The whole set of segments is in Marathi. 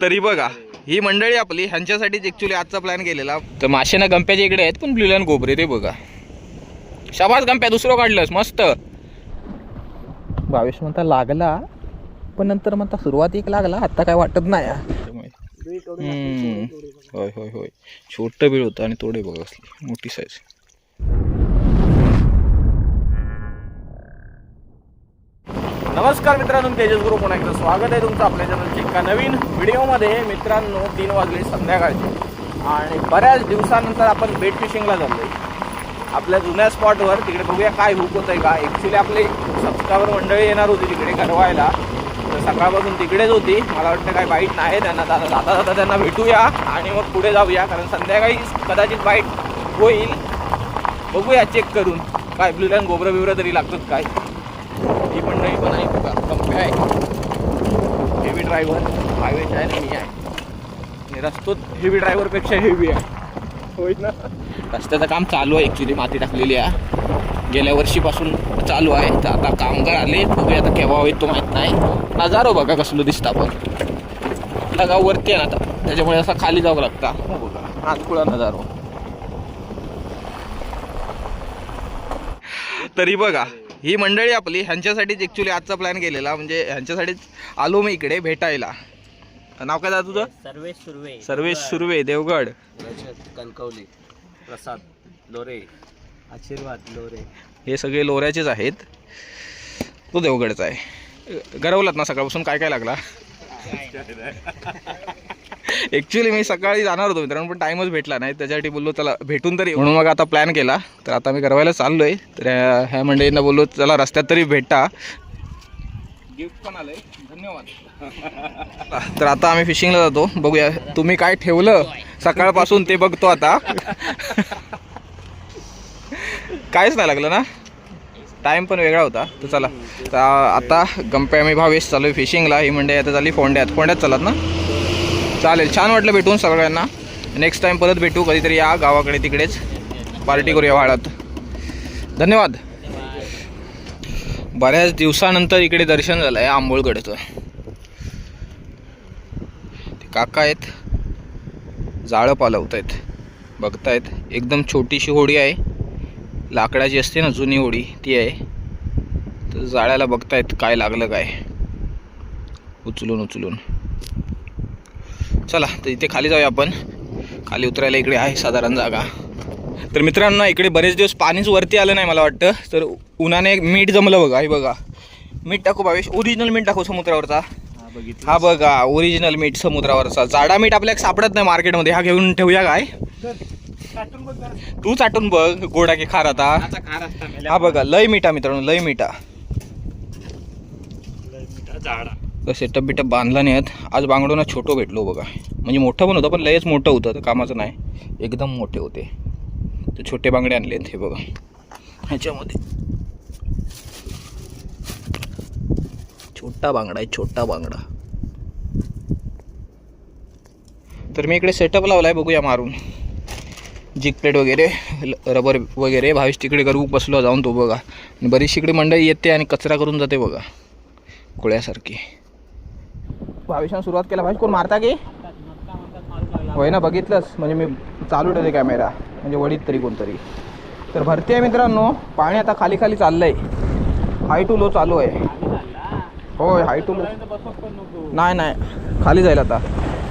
तरी बघा ही मंडळी आपली ह्यांच्यासाठीच ऍक्च्युली आजचा प्लॅन केलेला. तर माशेना गंप्याच्या इकडे आहेत पण ब्ल्यूलॅन गोबरे ते बघा. शाबास गंप्या दुसरं काढलंस मस्त. भावेश म्हणता लागला. पण नंतर म्हणता सुरुवात एक लागला आता काय वाटत नाही. होय होय होय. छोटं बीळ होतं आणि तोडे बघा असली मोठी साईज नमस्कार मित्रांनो तेजस गुरु पुन्हा एकदा स्वागत आहे तुमचं आपल्या चॅनलचे एका नवीन व्हिडिओमध्ये. मित्रांनो तीन वाजले संध्याकाळचे आणि बऱ्याच दिवसानंतर आपण बेट फिशिंगला चाललोय आपल्या जुन्या स्पॉटवर तिकडे बघूया काय हुक होत आहे का. ॲक्च्युली आपले सबस्क्रायबर मंडळी येणार होती तिकडे गरवायला तर सकाळपासून तिकडेच होती. मला वाटतं काय बाईट नाही त्यांना जाता जाता जाता त्यांना भेटूया आणि मग पुढे जाऊया. कारण संध्याकाळी कदाचित बाईट होईल. बघूया चेक करून. काय ब्लू लाईन गोबरं बिबरं तरी लागतात काय? काय हेवी ड्रायव्हर हायवेचे आहे ना मी आहे आणि रस्तोत हेवी ड्रायव्हरपेक्षा हेवी आहे होईल ना. रस्त्याचं काम चालू आहे ॲक्च्युली माती टाकलेली आहे. गेल्या वर्षीपासून चालू आहे. तर आता कामगार आले. बघूया आता केव्हा होईल तो माहीत नाही. नजारो बघा कसलं दिसतं आपण. लगाव वरती आहे ना आता. त्याच्यामुळे असा खाली जावं लागता. हो नजारो. तरी बघा. ही मंडळी आपली ह्यांच्यासाठीच ॲक्च्युली आजचा प्लॅन केलेला. म्हणजे ह्यांच्यासाठीच आलो मी इकडे भेटायला. नाव काय दादा तुझं? सर्वेश सुर्वे. सर्वेश सुर्वे देवगड. कणकवली प्रसाद लोरे आशीर्वाद लोरे. हे सगळे लोऱ्याचेच आहेत. तो देवगडचा आहे. गरवलात ना सकाळपासून? काय काय लागला? ॲक्च्युली मी सकाळी जाणार होतो मित्रांनो पण टाईमच भेटला नाही. त्याच्यासाठी बोललो चला भेटून तरी. म्हणून मग आता प्लॅन केला. तर आता मी करवायला चाललो आहे तर ह्या- मंडळींना बोललो चला रस्त्यात तरी भेटा. गिफ्ट पण आलंय. धन्यवाद. तर आता आम्ही फिशिंगला जातो. बघूया तुम्ही काय ठेवलं? सकाळपासून ते बघतो आता. कायच नाही लागलं ना? टाईम पण वेगळा होता. तर चला. तर आता गंप्या मी भावेश चालू आहे फिशिंगला ही म्हणजे आता झाली फोंड्यात. फोंड्यात चालत ना? चालेल छान वाटलं भेटून सगळ्यांना. नेक्स्ट टाईम परत भेटू कधीतरी या गावाकडे तिकडेच. पार्टी करूया वाळात धन्यवाद. बऱ्याच दिवसानंतर इकडे दर्शन झालं आहे आंबोळगडचं ते काका आहेत. जाळं पालवत आहेत बघतायत. एकदम छोटीशी होडी आहे. लाकडाची असते ना जुनी होडी ती आहे. तर जाळ्याला बघतायत काय लागलं काय. उचलून उचलून. चला तर इथे खाली जाऊया आपण. खाली उतरायला इकडे आहे साधारण जागा. तर मित्रांनो इकडे बरेच दिवस पाणीच वरती आलं नाही मला वाटतं. तर उन्हाने मीठ जमलं बघा हे बघा. मीठ टाकू भावेश ओरिजिनल मीठ टाकू समुद्रावरचा. हा हा बघा ओरिजिनल मीठ समुद्रावरचा. जाडा मीठ आपल्याला सापडत नाही मार्केटमध्ये. हा घेऊन ठेवूया काय? तू चाटून बघ गोडा की खार आता. हा बघा लय मिठा मित्रांनो लय मिठा. झाडा सेटअप बिटअप बांधला नाही आहेत. आज बांगडोना छोटं भेटलो बघा. म्हणजे मोठं पण होतं पण लयच मोठं होतं तर कामाचं नाही. एकदम मोठे होते. तर छोटे बांगडे आणले आहेत हे बघा. ह्याच्यामध्ये. छोटा बांगडा आहे छोटा बांगडा. तर मी इकडे सेटअप लावला आहे बघूया मारून. जिक प्लेट वगैरे रबर वगैरे भावीस तिकडे करू बसलो जाऊन तो बघा. आणि बरीचशी इकडे मंडळी येते आणि कचरा करून जाते बघा. कोळ्यासारखी. भावेशान सुरुवात केला. भावेश कोण मारता की? होय ना बघितलंच म्हणजे मी चालू ठेवते कॅमेरा म्हणजे वडीत तरी कोणतरी. तर भरती आहे मित्रांनो. पाणी आता खाली खाली चाललंय. हाय टू लो चालू आहे. होय हाय टू लो नाही नाही. खाली जाईल आता.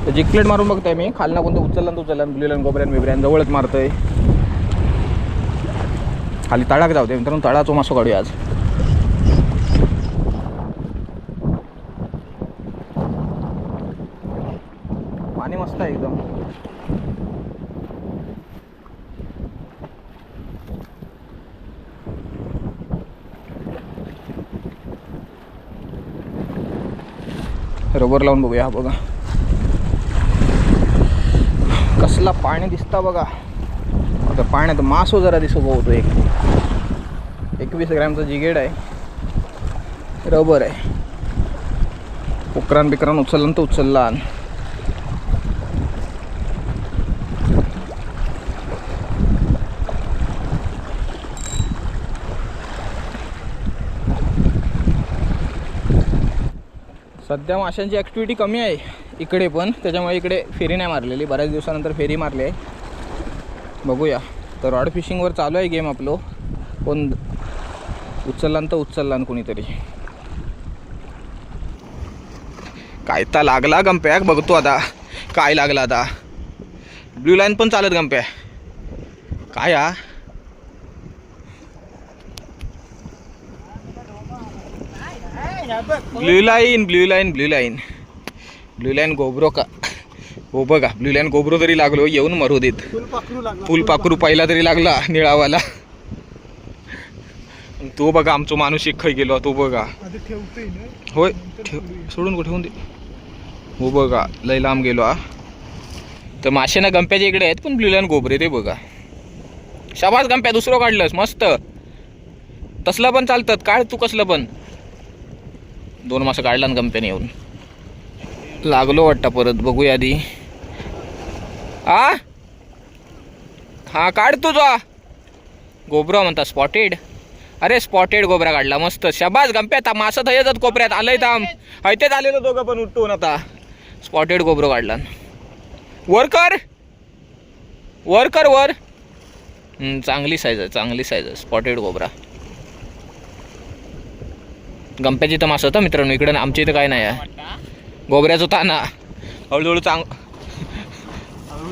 तर जिकलेट मारून बघतोय मी खालना कोणतं उचललं उचललं बुलिलन गोबऱ्यान बिबऱ्यान जवळच मारतोय. खाली तडाक जाऊ दे मित्रांनो तळाचो मासो काढूया आज पाणी मस्त आहे एकदम रबर लावून बघूया हा बघा. कसला पाणी दिसता बघा. आता पाण्यात मासो जरा दिसू होतो एक एकवीस ग्रॅमचा जिगेड आहे. रबर आहे. उकरान बिकरान उचललं तर उचलला. सध्या माशांची ॲक्टिव्हिटी कमी आहे. इकडे पण. त्याच्यामुळे इकडे फेरी नाही मारलेली. बऱ्याच दिवसानंतर फेरी मारली आहे. बघूया. तर रॉड फिशिंगवर चालू आहे गेम आपलो. कोण उचलला तर उचलला कोणीतरी. काय तर लागला गंप्याक बघतो आता. काय लागला आता. ब्ल्यू लाईन पण चालत गंप्या. काय हा? Blue line blue line blue line blue line गोबरो का हो बघा ब्ल्यू लाईन गोबरो तरी लागलो येऊन मरू देत. फुल पाखरू पहिला तरी लागला निळावाला. तो बघा आमचो माणूस एक खाई गेलो तो बघा. होय ठेव सोडून ठेवून दे. हो बघा लय लांब गेलो हा. तर मासे ना गंप्याच्या इकडे आहेत पण ब्ल्यू लाईन गोबरे ते बघा. शाबास गंप्या दुसरं काढलंस मस्त. तसलं पण चालतात काढ तू कसलं पण. दोन मासं काढला ना कंपनी येऊन. लागलो वाटतं परत बघूया आधी. आ? हा काढ तुझा गोबरा म्हणता स्पॉटेड अरे स्पॉटेड गोबरा काढला मस्त. शबाज गंप्यात मासा थंय येतात कोपऱ्यात. आलंय थांब हैतेच आलेलो दोघं पण उठून आता. स्पॉटेड गोबरो काढला. वर कर. वर कर वर. चांगली साईज आहे चांगली साईज आहे स्पॉटेड गोबरा. गंप्याची तर मास होतं मित्रांनो इकडे आमच्या इथं काय नाही आहे. गोबऱ्याचं ना. हळूहळू चांग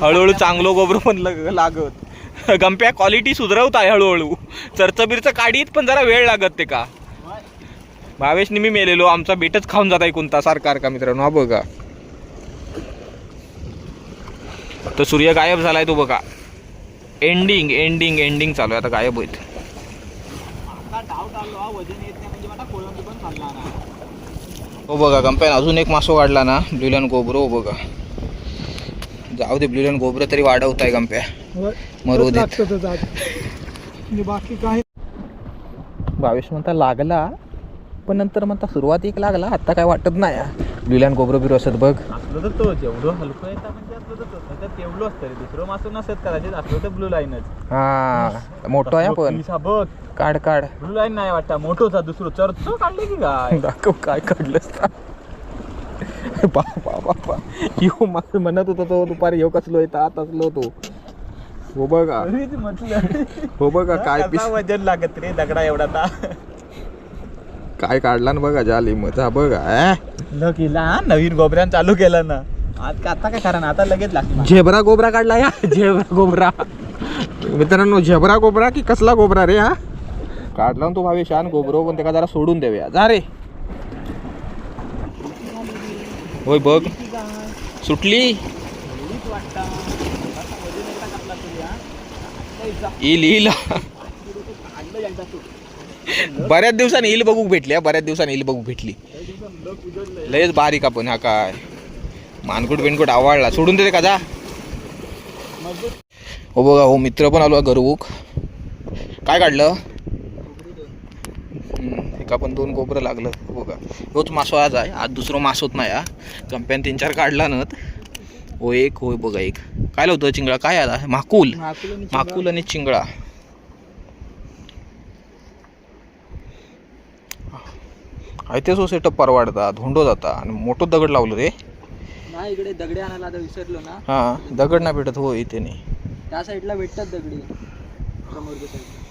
हळूहळू चांगलो गोबरं पण लग लागत. गंप्या क्वालिटी सुधरवत आहे हळूहळू. चरचबीरचं काढीत पण जरा वेळ लागत ते का? भावेशनी मी मेलेलो आमचा बेटच खाऊन जात आहे कोणता सारखा का मित्रांनो हा बघा. तर सूर्य गायब झालाय तो बघा. एंडिंग एंडिंग एंडिंग चालू आहे आता गायब होईल. हो बघा कंपेन अजून एक मासो काढला ना ब्ल्युलन गोबरो हो बघा. जाऊ दे ब्ल्युलन गोबरं तरी वाढवताय गंप्या मरू देत. बाकी काय? भावेश म्हणता लागला पण नंतर म्हणता सुरुवात एक लागला आता काय वाटत नाही. ब्ल्युलन गोबरो बिरो असत बघ. असलं तर तो जेवढं हलकं येतं म्हणजे असलं तर तो. नाही तर तेवढं असतं दुसरं मासून नसत कदाचित असलं तर ब्लू लाईनच. हा मोठं आहे पण बघ. काढ काढ. ब्लू लाईन नाही वाटतं मोठोचा दुसरं चरचो? काढले की काय? दाखव काय काढलंस. बापा बापा यो मला म्हणत होता तो दुपारी येऊ कसलो येतं आत असलो तो. हो बघा. म्हटलं. हो बघा काय पिस वजन लागत रे दगडा एवढा ना काय काढला ना बघा जाली मजा बघा अं? न केला नवीन गोबऱ्यान चालू केलं ना. आज का आता काय कारण आता लगेच लागली झेब्रा गोबरा काढला या? झेब्रा गोबरा. मित्रांनो झेब्रा गोबरा की कसला गोबरा रे हा? काढला ना तू भावे शान गोबरो पण त्याला जरा सोडून देऊया. जा रे. होय बघ. सुटली. येईल येईल. बऱ्याच दिवसांनी येईल बघूक भेटली बऱ्याच दिवसांनी येईल बघूक भेटली. लयच बारीक आपण हा काय. मानकुट बिनकुट आवडला सोडून देते का जा. हो बघा हो मित्र पण आलो गरवूक काय काढलं? एका पण दोन कोपरं लागलं हो बघा. रोज मासो आज आहे आज दुसरं मास होत नाही हा. कंप्यान तीन चार काढला ना हो एक होय बघा एक. काय लावतं चिंगळा? काय आला? माकुल. माकुल आणि चिंगळा. ते सो सेटअप परवाडता धोंडो जाता आणि मोठं दगड लावलं रे. नाही इकडे दगडे आणायला आता विसरलो ना. हां दगड नाही भेटत हो इथे नाही. त्या साईडला भेटतात दगडी. समोरच्या साईडला.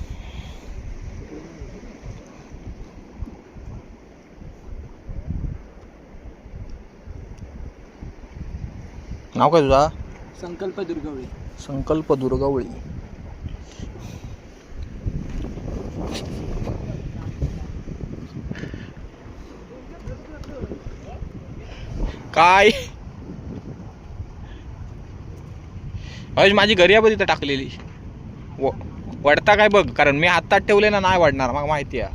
नाव काय तुझा? संकल्प दुर्गवळी. संकल्प दुर्गावळी. काय? अरे माझी गरियाब तिथं टाकलेली. व- वडता काय बघ कारण मी हातात ठेवले ना नाही वाढणार मग माहिती आहे.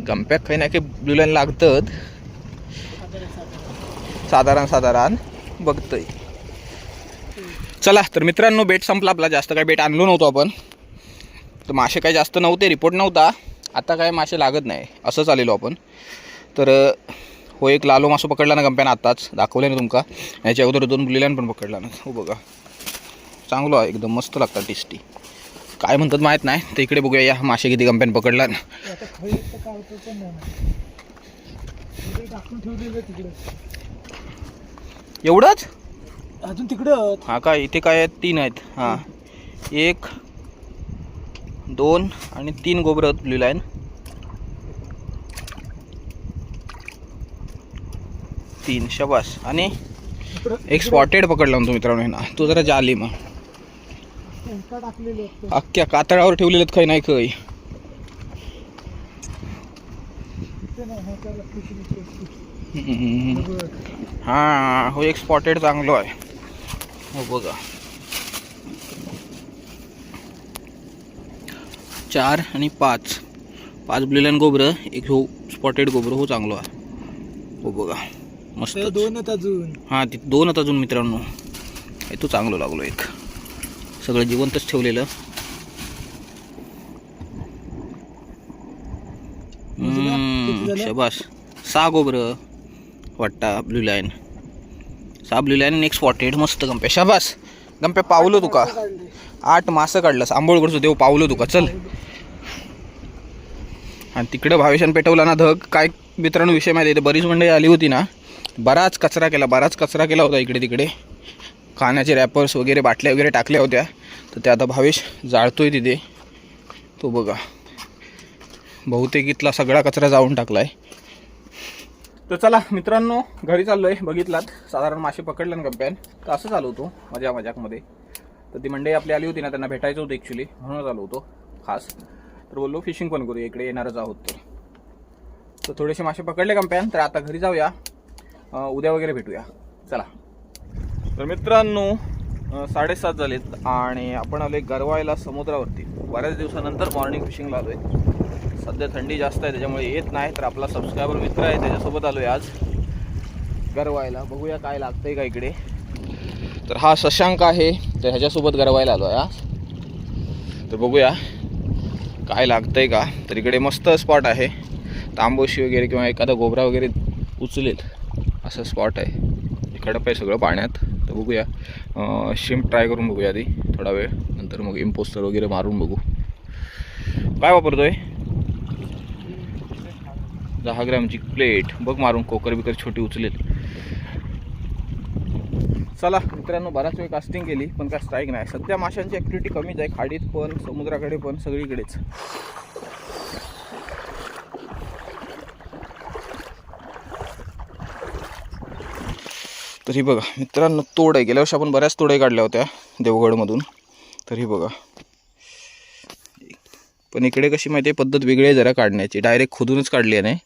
गंप्याक काही ना काही ब्लुलाईन लागतात. साधारण साधारण बघतोय. चला तर मित्रांनो बेट संपला आपला. जास्त काय बेट आणलो नव्हतो आपण. तर मासे काही जास्त नव्हते रिपोर्ट नव्हता. आता काय मासे लागत नाही असंच आलेलो आपण. तर हो एक लालो मासो पकडला ना गंप्यानं आत्ताच. दाखवले ना तुमका. याच्या अगोदर दोन बुलिल्यान पण पकडला ना. हो बघा. चांगलो आहे एकदम मस्त लागतात टेस्टी काय म्हणतात माहीत नाही. तर इकडे बघूया या मासे किती गंप्यान पकडला ना. एवढंच? अजून तिकडं हा काय इथे काय आहेत? तीन आहेत. हां. एक दोन आणि तीन गोबरं ब्ल्यू लाईन तीन शबास. आणि एक स्पॉटेड पकडला म्हणतो मित्रांनो ना तो जरा जाली मग. अख्ख्या कातळावर ठेवलेलं काही नाही काही हा. हा एक स्पॉटेड चांगलो आहे. हो बघा. चार आणि पाच. पाच ब्लिलन गोबरं एक हो स्पॉटेड गोबरं हो चांगलो आहे. हो बघा. मस्त. दोन अजून. हां ते दोन आहेत अजून मित्रांनो. हे तो चांगलं लागलो एक. सगळं जिवंतच ठेवलेलं? शबास. सहा गोबरं. वाटता ब्ल्यू लाईन सा ब्लू लाईन नेक्स्ट स्पॉटेड मस्त गंप्या. शाबास. गंप्या पावलं तुका. आठ मासं काढलं आंबोळकडचं देव पावलं तुका. चल. आणि तिकडं भावेशान पेटवला ना धग. काय मित्रांनो विषय माहिती आहे बरीच मंडळी आली होती ना. बराच कचरा केला बराच कचरा केला होता इकडे तिकडे. खाण्याचे रॅपर्स वगैरे बाटल्या वगैरे टाकल्या होत्या. तर ते आता भावेश जाळतोय तिथे. तो बघा. बहुतेक इथला सगळा कचरा जाळून आहे तर चला मित्रांनो घरी चाललोय बघितलात. साधारण मासे पकडले ना गप्प्यान तर असं चालू होतो मजा मजाकमध्ये. तर ती मंडई आपली आली होती ना त्यांना भेटायचं होतं ॲक्च्युली म्हणून आलो होतो खास. तर बोललो फिशिंग पण करूया इकडे येणारच आहोत तर. तर थोडेसे मासे पकडले कंप्यान तर आता घरी जाऊया. उद्या वगैरे भेटूया. चला. तर मित्रांनो साडेसात झालेत आणि आपण आलोय गरवायला समुद्रावरती. बऱ्याच दिवसानंतर मॉर्निंग फिशिंगला आलोय. सध्या थंडी जास्त आहे त्याच्यामुळे येत नाही तर आपला सबस्क्रायबर मित्र आहे त्याच्यासोबत आलो आहे आज. गरवायला. बघूया काय लागतंय का इकडे. तर हा शशांक आहे तर ह्याच्यासोबत गरवायला आलो आहे आज. तर बघूया काय लागतंय का. तर इकडे मस्त स्पॉट आहे. तांबोशी वगैरे किंवा एखादा गोबरा वगैरे उचलेल असं स्पॉट आहे. खडप आहे सगळं पाण्यात. तर बघूया. शिम ट्राय करून बघूया आधी थोडा वेळ. नंतर मग इम्पोस्टर वगैरे मारून बघू. काय वापरतोय? दहा ग्रॅमची प्लेट. बघ मारून कोकर बिकर छोटी उचलेल. चला मित्रांनो बराच वेळ कास्टिंग केली पण काय स्ट्राईक नाही. सध्या माशांची ॲक्टिव्हिटी कमीच आहे खाडीत पण समुद्राकडे पण सगळीकडेच. तरी बघा मित्रांनो तोड. गेल्या वर्षी आपण बऱ्याच तोडे काढल्या होत्या देवगडमधून. तरी बघा. पण इकडे कशी माहिती आहे पद्धत वेगळी आहे जरा काढण्याची. डायरेक्ट खोदूनच काढली आहे नाही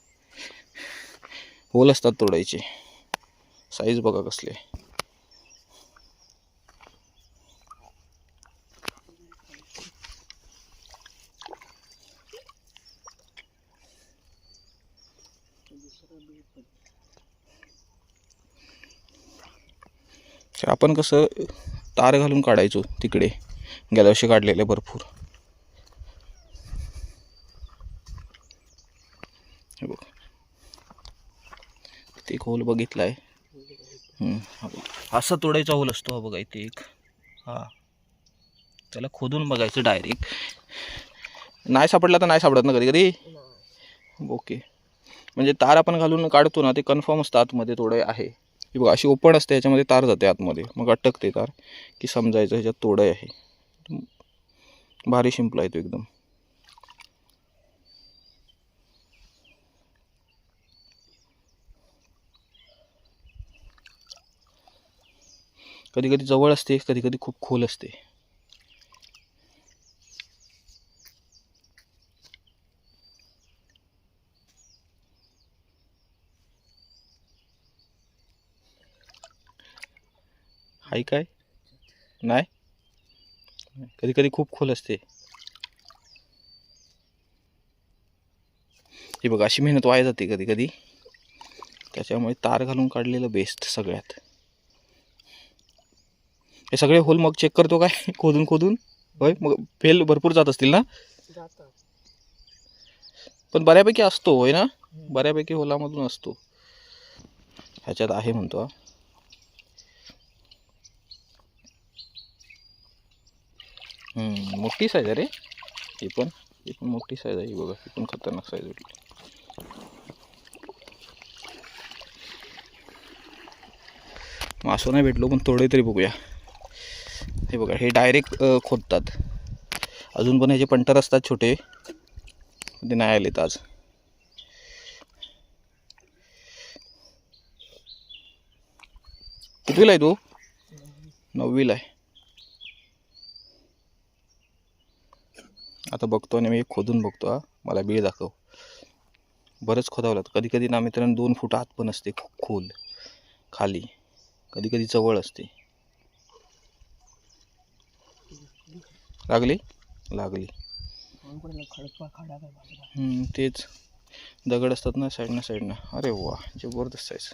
होल असतात तोडायचे. साईज बघा कसले आहे. आपण कसं तार घालून काढायचो तिकडे. गेल्या वर्षी काढलेले भरपूर हे बघ ते एक होल बघितला आहे असा तोडायचा होल असतो हा बघा इथे एक. हा. त्याला खोदून बघायचं डायरेक्ट नाही सापडला तर नाही सापडत ना कधी कधी? ओके म्हणजे तार आपण घालून काढतो ना ते कन्फर्म असतं आतमध्ये तोडे आहे. की बघा अशी ओपन असते याच्यामध्ये तार जाते आतमध्ये. मग अटकते तार की समजायचं ह्याच्यात तोडे आहे. भारी शिंपला येतो एकदम. कधी कधी जवळ असते कधी कधी खूप खोल असते. हाय काय? नाही? कधी कधी खूप खोल असते. हे बघा अशी मेहनत वाया जाते कधी कधी त्याच्यामुळे तार घालून काढलेलं बेस्ट सगळ्यात. हे सगळे होल मग चेक करतो काय? खोदून खोदून. होय मग फेल भरपूर जात असतील ना? पण बऱ्यापैकी असतो होय ना? बऱ्यापैकी होलामधून असतो. ह्याच्यात आहे म्हणतो हा. मोठी साईज आहे रे. ही पण ही पण मोठी साईज आहे. बघा ही पण खतरनाक साईज भेटली मासो नाही भेटलो पण थोडे तरी बघूया. हे बघा हे डायरेक्ट खोदतात. अजून पण ह्याचे पंटर असतात छोटे. ते नाही आलेत आज. कितवीला आहे तू? नववीला आहे. आता बघतो आणि मी खोदून बघतो हा. मला बीळ दाखव. बरंच खोदावलं कधी कधी ना मित्रांनो दोन फूट आत पण असते खोल. खाली. कधी कधी जवळ असते. लागली? लागली. तेच. दगड असतात ना साईडनं साईडनं अरे वा जबरदस्त साईज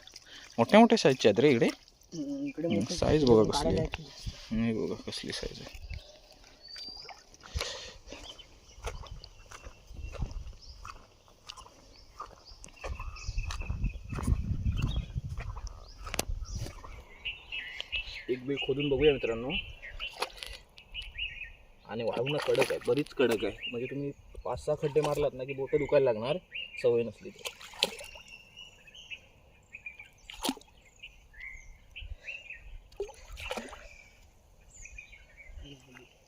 मोठ्या मोठ्या साईजच्या आहेत रे इकडे. साईज बघा कसली नाही बघा कसली साईज आहे. एक बीळ खोदून बघूया मित्रांनो. आणि वाळवणं कडक आहे बरीच कडक आहे. म्हणजे तुम्ही पाच सहा खड्डे मारलात ना की बोटं दुखायला लागणार सवय नसली तर.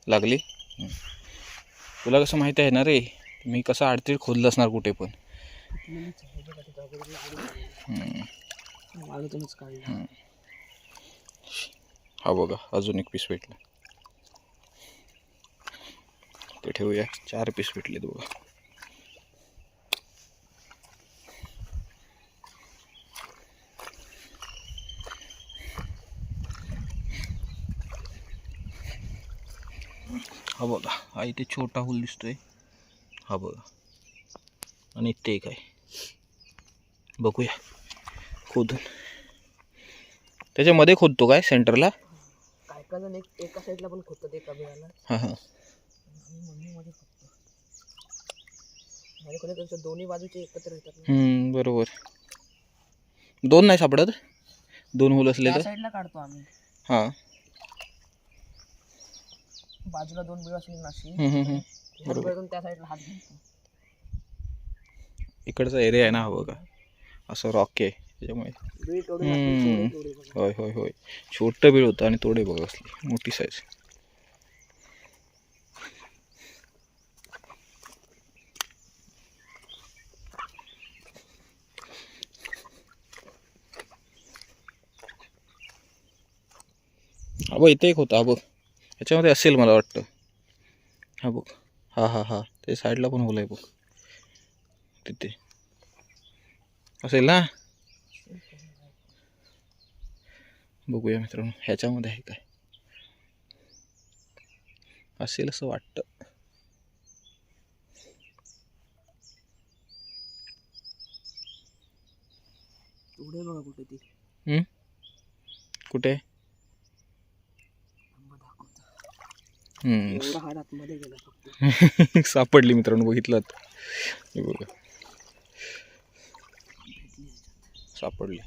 लागली. तुला कसं माहिती आहे ना रे मी कसं आडतीड खोदलं असणार कुठे पण. हं. हा बघा अजून एक पीस भेटलं. ते ठेवूया. चार पीस भेटलेत बघा हा बघा हा इथे छोटा होल दिसतोय. हा बघा. आणि ते काय बघूया. खोदून. त्याच्यामध्ये खोदतो काय? सेंटरला काय एका साईडला पण खोदतात एका बिळाला हां हां. मम्मीमध्ये खोदतो माझ्याकडे दोन्ही बाजूचे एकत्र येतात बरोबर. दोन नाही सापडत. दोन होल असले तर. साईडला काढतो आम्ही. हां. बाजूला दोन बिळ असली नाशी त्या साईडला हात इकडचा एरिया आहे ना हा बघा. असं रॉक आहे त्याच्यामुळे. होय होय होय. छोटं बीळ होतं आणि तोडे बघा असली. मोठी साईज हा बघ इथे एक होता हा बघ. ह्याच्यामध्ये असेल मला वाटतं. हा बघ. हा हा हा. ते साईडला पण होल आहे बघ. तिथे. असेल ना? बघूया मित्रांनो ह्याच्यामध्ये आहे काय? असेल असं वाटतं. बघा कुठे ती? कुठे? एवढा हात आतमध्ये गेला फक्त. सापडली मित्रांनो बघितलं हे बघा. सापडली.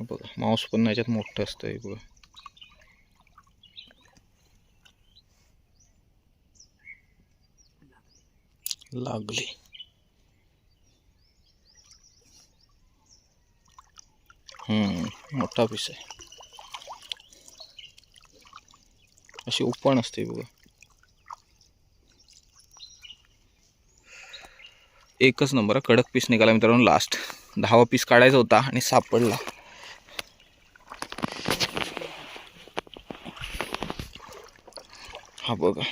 बघा मांस पण याच्यात मोठं असतं हे बघा. लागली. मोठा पीस आहे. अशी उपण असते बघा. एकच नंबर कडक पीस निघाला मित्रांनो लास्ट दहावा पीस काढायचा होता आणि सापडला. हा बघा.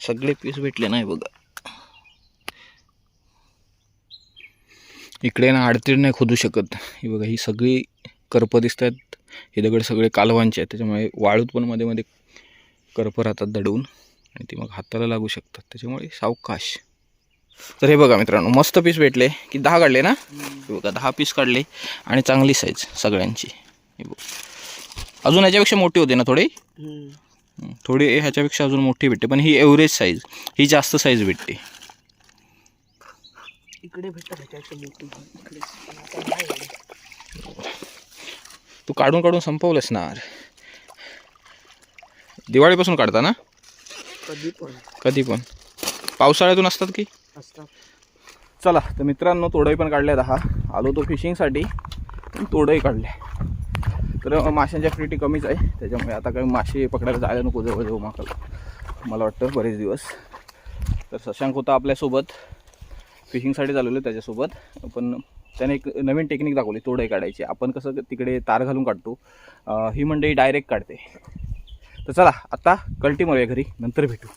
सगळे पीस भेटले नाही बघा. इकडे ना आडतीड नाही खोदू शकत. ही बघा ही सगळी करपं दिसत आहेत हे दगड सगळे कालवांचे आहेत. त्याच्यामुळे वाळूत पण मध्ये मध्ये करपं राहतात दडवून आणि ती मग हाताला लागू शकतात. त्याच्यामुळे सावकाश. तर हे बघा मित्रांनो मस्त पीस भेटले. की दहा काढले ना? हे बघा दहा पीस काढले. आणि चांगली साईज सगळ्यांची. हे बघ. अजून याच्यापेक्षा मोठी होते ना थोडी? थोडी ह्याच्यापेक्षा अजून मोठी भेटते. पण ही एव्हरेज साईज ही जास्त साईज भेटते. इकडे भेटत भेटायचं मोठी इकडे. तू काढून काढून संपवलंस ना. अरे. दिवाळीपासून काढता ना? कधी पण. कधी पण. पावसाळ्यातून असतात की? असतात. चला तर मित्रांनो तोडही पण काढल्यात हा आलो तो फिशिंगसाठी पण तोडही काढले तर माशांची ॲक्टिव्हिटी कमीच आहे. त्याच्यामुळे आता काही मासे पकडायला जायला नको जवळ जवळ माकल मला वाटतं बरेच दिवस. तर शशांक होता आपल्यासोबत. फिशिंगसाठी चालवलं त्याच्यासोबत. पण त्याने एक नवीन टेक्निक दाखवली तोडही काढायची. आपण कसं तिकडे तार घालून काढतो ही मंडळी डायरेक्ट काढते. तर चला आत्ता कल्टी मारूया घरी नंतर भेटू.